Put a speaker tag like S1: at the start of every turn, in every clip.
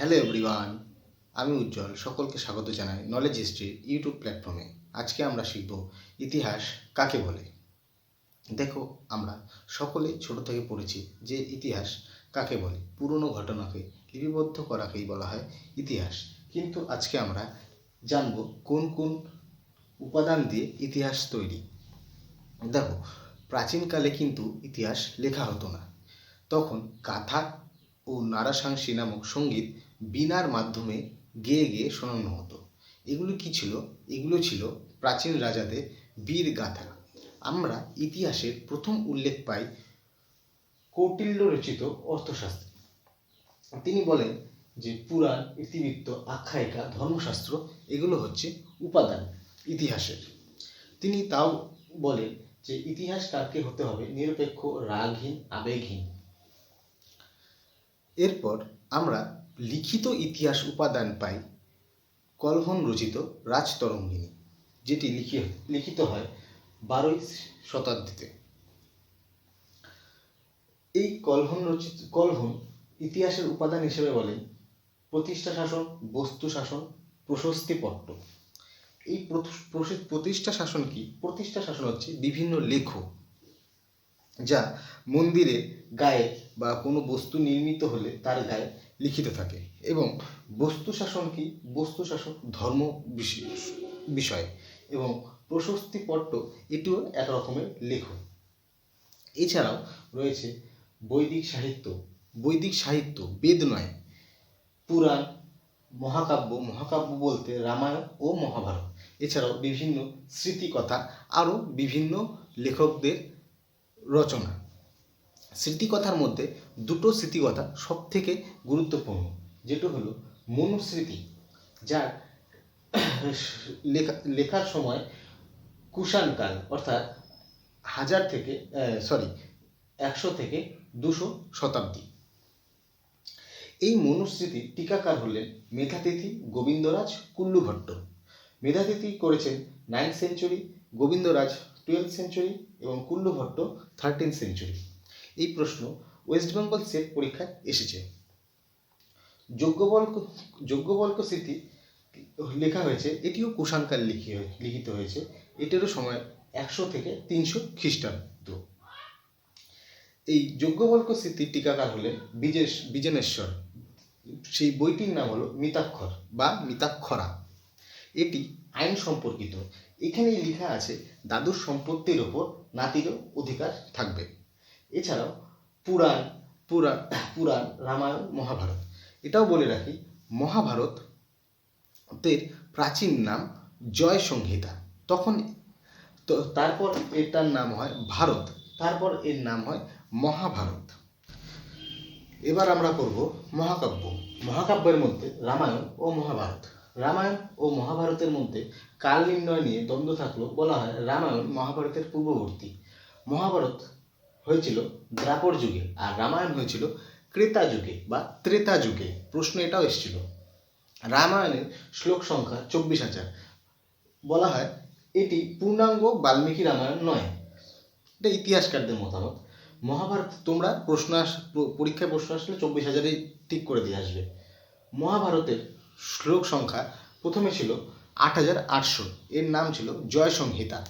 S1: Hello everyone আমি উজ্জ্বল, সকলকে স্বাগত জানাই নলেজ হিস্ট্রি ইউটিউব প্ল্যাটফর্মে আজকে আমরা শিখব ইতিহাস কাকে বলে? দেখো, আমরা সকলে ছোট থেকে পড়েছি যে ইতিহাস কাকে বলে। পুরনো ঘটনাকে লিপিবদ্ধ করাকেই বলা হয় ইতিহাস। কিন্তু আজকে আমরা জানব কোন কোন উপাদান দিয়ে ইতিহাস তৈরি। দেখো, প্রাচীনকালে কিন্তু ইতিহাস লেখা হতো না। তখন গাথা ও নারাসাংসী নামক সংগীত বীণার মাধ্যমে গেয়ে গেয়ে শোনানো হতো। এগুলো কি ছিল? এগুলো ছিল প্রাচীন রাজাদের বীর গাথা। আমরা ইতিহাসের প্রথম উল্লেখ পাই কৌটিল্য রচিত অর্থশাস্ত্র। তিনি বলেন যে পুরাণ, ইতিবৃত্ত, আখ্যায়িকা, ধর্মশাস্ত্র এগুলো হচ্ছে উপাদান ইতিহাসের। তিনি তাও বলেন যে ইতিহাস কাকে হতে হবে নিরপেক্ষ, রাগহীন, আবেগহীন। এরপর আমরা লিখিত ইতিহাস উপাদান পাই কলহন রচিত রাজতরঙ্গিনী, যেটি লিখি, লিখিত হয় বারোই শতাব্দীতে। এই কলহন রচিত, কলহন ইতিহাসের উপাদান হিসেবে বলেন প্রতিষ্ঠা শাসন, বস্তু শাসন, প্রশস্তি পট্ট। এই প্রতিষ্ঠা শাসন কি? প্রতিষ্ঠা শাসন হচ্ছে বিভিন্ন লেখ, যা মন্দিরে গায়ে বা কোনো বস্তু নির্মিত হলে তার গায়ে লিখিত থাকে। এবং বস্তু শাসন কি? বস্তু শাসন ধর্ম বিষয়। এবং প্রশস্তি পট্ট এটিও এক রকমের লেখ এছাড়াও রয়েছে বৈদিক সাহিত্য। বৈদিক সাহিত্য বেদ নয়। পুরাণ, মহাকাব্য মহাকাব্য বলতে রামায়ণ ও মহাভারত। এছাড়াও বিভিন্ন স্মৃতিকথা আরও বিভিন্ন লেখকদের রচনা। স্মৃতিকথার মধ্যে দুটো স্মৃতিকথা সব থেকে গুরুত্বপূর্ণ, যেটা হলো মনুস্মৃতি, যার লেখা, লেখার সময় কুষাণকাল, অর্থাৎ হাজার থেকে সরি একশো থেকে দুশো শতাব্দী। এই মনুস্মৃতির টিকাকার হলেন মেধাতিথি গোবিন্দরাজ কুল্লুভট্ট। মেধাতিথি করেছেন ninth century Govindaraja twelve century এবং কুল্লুভট্ট থার্টিন সেঞ্চুরি এই প্রশ্ন ওয়েস্ট বেঙ্গল সেট পরীক্ষায় এসেছে। যজ্ঞবল্ক যজ্ঞবল্ক স্মৃতি লেখা হয়েছে, এটিও কুষাণকাল লিখি, লিখিত হয়েছে, এটারও সময় একশো থেকে তিনশো খ্রিস্টাব্দ। এই যজ্ঞবল্ক স্মৃতির টিকাকার হলেন বিজেশ, বিজনেশ্বর। সেই বইটির নাম হলো মিতাক্ষর বা মিতাক্ষরা। এটি আইন সম্পর্কিত। এখানেই লেখা আছে দাদুর সম্পত্তির ওপর নাতিরও অধিকার থাকবে। এছাড়াও পুরাণ পুরাণ। পুরাণ রামায়ণ মহাভারত। এটাও বলে রাখি মহাভারতের প্রাচীন নাম জয় সংহিতা তখন তো তারপর এটার নাম হয় ভারত তারপর এর নাম হয় মহাভারত। এবার আমরা করব মহাকাব্য। মহাকাব্যের মধ্যে রামায়ণ ও মহাভারত। রামায়ণ ও মহাভারতের মধ্যে কাল নির্ণয় নিয়ে দ্বন্দ্ব থাকলেও বলা হয় রামায়ণ মহাভারতের পূর্ববর্তী। মহাভারত হয়েছিল দ্রাপর যুগে আর রামায়ণ হয়েছিল ক্রেতা যুগে বা ত্রেতা যুগে। প্রশ্ন এটাও এসেছিল। রামায়ণের শ্লোক সংখ্যা চব্বিশ হাজার। বলা হয় এটি পূর্ণাঙ্গ বাল্মীকি রামায়ণ নয়। এটা ইতিহাসকারদের মতামত। মহাভারত তোমরা প্রশ্ন আস পরীক্ষায় প্রশ্ন আসলে চব্বিশ হাজারেই ঠিক করে দিয়ে আসবে। মহাভারতের শ্লোক সংখ্যা প্রথমে ছিল আট হাজার আটশো। এর নাম ছিল জয় সংহিতা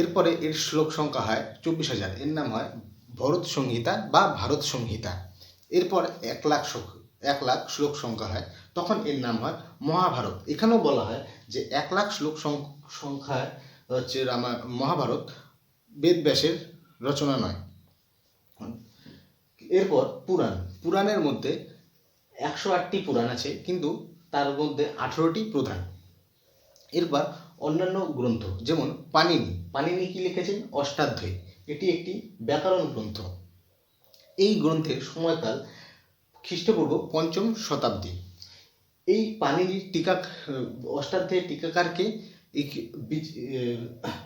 S1: এরপরে এর শ্লোক সংখ্যা হয় চব্বিশ হাজার। এর নাম হয় ভরত সংহিতা বা ভারত সংহিতা। এরপর এক লাখ এক লাখ শ্লোক সংখ্যা হয়, তখন এর নাম হয় মহাভারত। এখানেও বলা হয় যে এক লাখ শ্লোক সংখ্যায় হচ্ছে রামা মহাভারত বেদব্যাসের রচনা নয়। এরপর পুরাণ। পুরাণের মধ্যে একশো আটটি পুরাণ আছে, কিন্তু তার মধ্যে আঠেরোটি প্রধান। এরপর অন্যান্য গ্রন্থ, যেমন পানিনি পানিনি কি লিখেছেন? অষ্টাধ্যায়ী। এটি একটি ব্যাকরণ গ্রন্থ। এই গ্রন্থের সময়কাল খ্রিস্টপূর্ব পঞ্চম শতাব্দী। এই পানিনির টিকা অষ্টাধ্যায়ের টিকাকারকে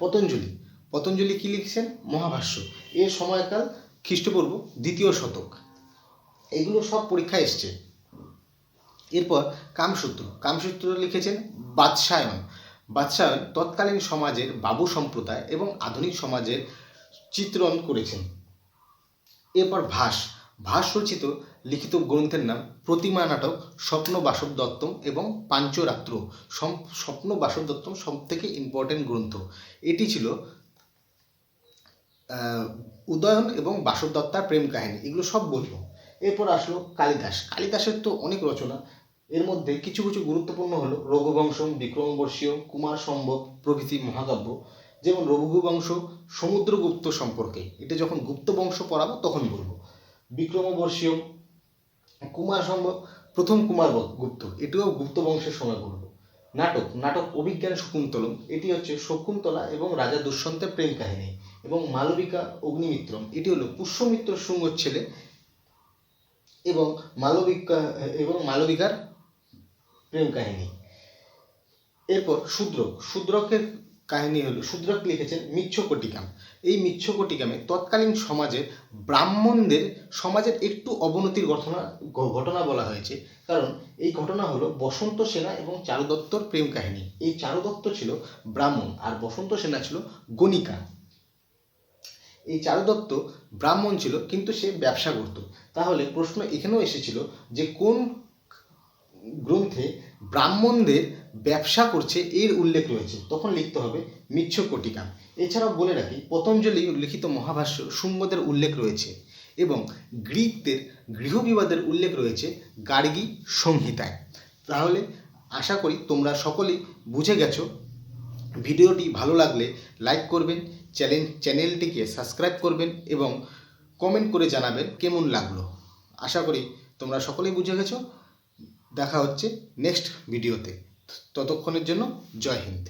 S1: পতঞ্জলি। পতঞ্জলি কি লিখছেন? মহাভাষ্য। এর সময়কাল খ্রিস্টপূর্ব দ্বিতীয় শতক। এগুলো সব পরীক্ষায় এসছে। এরপর কামসূত্র। কামসূত্র লিখেছেন বাদশায়ন বাদশায়ন তৎকালীন সমাজের বাবু সম্প্রদায় এবং আধুনিক সমাজের চিত্রণ করেছেন। এরপর ভাস। ভাস রচিত লিখিত গ্রন্থের নাম প্রতিমা নাটক স্বপ্ন বাসব দত্তম এবং পাঞ্চরাত্র। স্বপ্ন বাসব দত্তম সব থেকে ইম্পর্টেন্ট গ্রন্থ। এটি ছিল উদয়ন এবং বাসব দত্তার প্রেম কাহিনী। এগুলো সব বলব। এরপর আসলো কালিদাস। কালিদাসের তো অনেক রচনা। এর মধ্যে কিছু কিছু গুরুত্বপূর্ণ হলো রঘুবংশম, বিক্রমবর্ষীয় কুমার সম্ভব প্রভৃতি মহাকাব্য, যেমন রঘুবংশ সমুদ্রগুপ্ত সম্পর্কে। এটা যখন গুপ্ত বংশ পড়াবো, তখন বলব। বিক্রমবর্ষীয় কুমার সম্ভব প্রথম কুমার গুপ্ত, এটিও গুপ্ত বংশের সময় বলব। নাটক নাটক অভিজ্ঞান শকুন্তলম, এটি হচ্ছে শকুন্তলা এবং রাজা দুষ্যন্তের প্রেম কাহিনী, এবং মালবিকা অগ্নিমিত্রম, এটি হলো পুষ্যমিত্র শুঙ্গর ছেলে এবং মালবিকা, এবং মালবিকার প্রেম কাহিনী। এরপর শূদ্রক। শূদ্রকের কাহিনী হলো, শূদ্রক লিখেছেন মিচ্ছকটিকাম এই মিচ্ছকটিকামে তৎকালীন সমাজে ব্রাহ্মণদের সমাজের একটু অবনতির ঘটনা ঘটনা বলা হয়েছে। কারণ এই ঘটনা হলো বসন্ত সেনা এবং চারুদত্তর প্রেম কাহিনী। এই চারুদত্ত ছিল ব্রাহ্মণ আর বসন্ত সেনা ছিল গণিকা। এই চারুদত্ত ব্রাহ্মণ ছিল, কিন্তু সে ব্যবসা করত। তাহলে প্রশ্ন এখানেও এসেছিল যে কোন গ্রন্থে ব্রাহ্মণদের ব্যবসা করছে এর উল্লেখ রয়েছে। তখন লিখতে হবে মিচ্ছকটিকা এছাড়াও বলে রাখি, পতঞ্জলি লিখিত মহাভাষ্য শুম্বদের উল্লেখ রয়েছে এবং গ্রিকদের গৃহবিবাদের উল্লেখ রয়েছে গার্গী সংহিতায়। তাহলে আশা করি তোমরা সকলেই বুঝে গেছো। ভিডিওটি ভালো লাগলে লাইক করবেন চ্যানেল চ্যানেলটিকে সাবস্ক্রাইব করবেন এবং কমেন্ট করে জানাবেন কেমন লাগল। আশা করি তোমরা সকলেই বুঝে গেছো। দেখা হচ্ছে নেক্সট ভিডিওতে ততক্ষণের জন্য জয় হিন্দ।